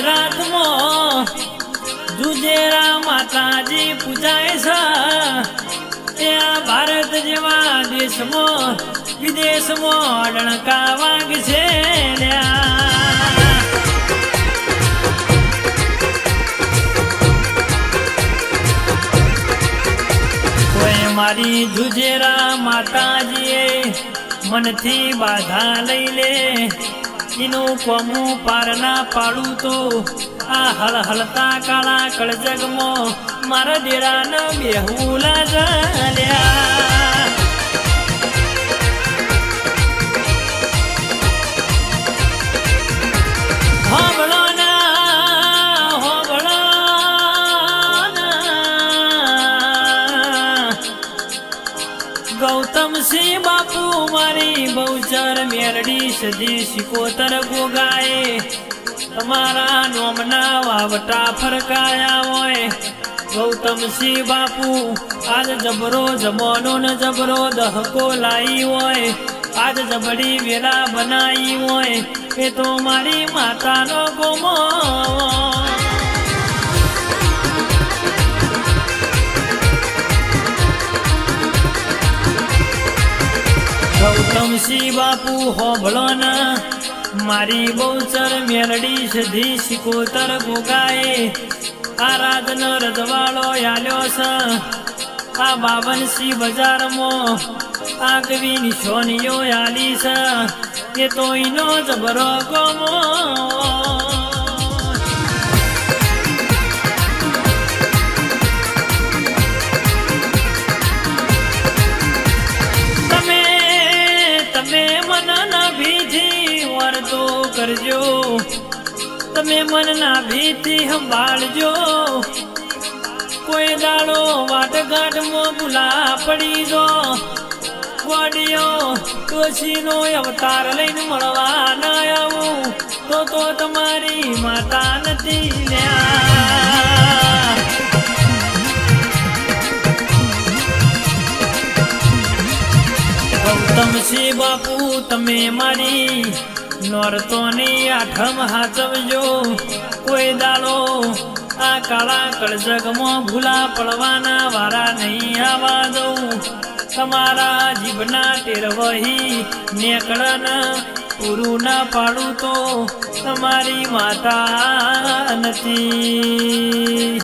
ગુજરાતમાં જુજેરા માતાજી પૂજાય છે. ત્યાં ભારત જેવા દેશમાં, વિદેશમાં ડણકા વાગ છે મારી જુજેરા માતાજીએ મનથી બાધા લઈ લે. એનું કોમું પાર ના પાડું તો આ હળ હલતા કાળા કળજગમાં મારા ડેરાને બેહુલા ઝાલ્યા ગૌતમ સિંહ બાપુ, મારી બહુચર મેરડી સદી સિકોતર ગોગાએ. તમારા નોમના વાવટા ફરકાયા હોય. ગૌતમ સિંહ બાપુ, આજ જબરો જમવાનો ન જબરો દહકો લાઈ હોય. આજ જબડી વેલા બનાવી હોય. એ તો મારી માતાનો ગોમો ગૌતમ સિંહ બાપુ હોભળો ના મારી બહુચર મેલડી સધી સિકોતર ગોગાએ. આ રાતનો રજવાડો આલ્યો છે આ બાવન સિંહ બજારમાં આ કવિ નિશોનીઓ આલી છે એ તો જ જબરો ગમો કરજો. તમે મનના ભીથી સંભાળજો. કોઈ દાડો વાટઘાટમાં ભૂલા પડી જો. ગોડિયો તુલસીનો અવતાર લઈને મળવા ના આવું. તો તો તમારી માતા નથી લ્યા. ગૌતમ સિંહ બાપુ, તમે મારી નોરતોની આઠમ હાચવજો, કોઈ દાડો આ કાળા કળજગમાં ભૂલા પડવાના વારા નહીં આવવા દઉં. તમારા જીભના ટેરવહી નેકળન પૂરું ના પાડું તો તમારી માતા નથી.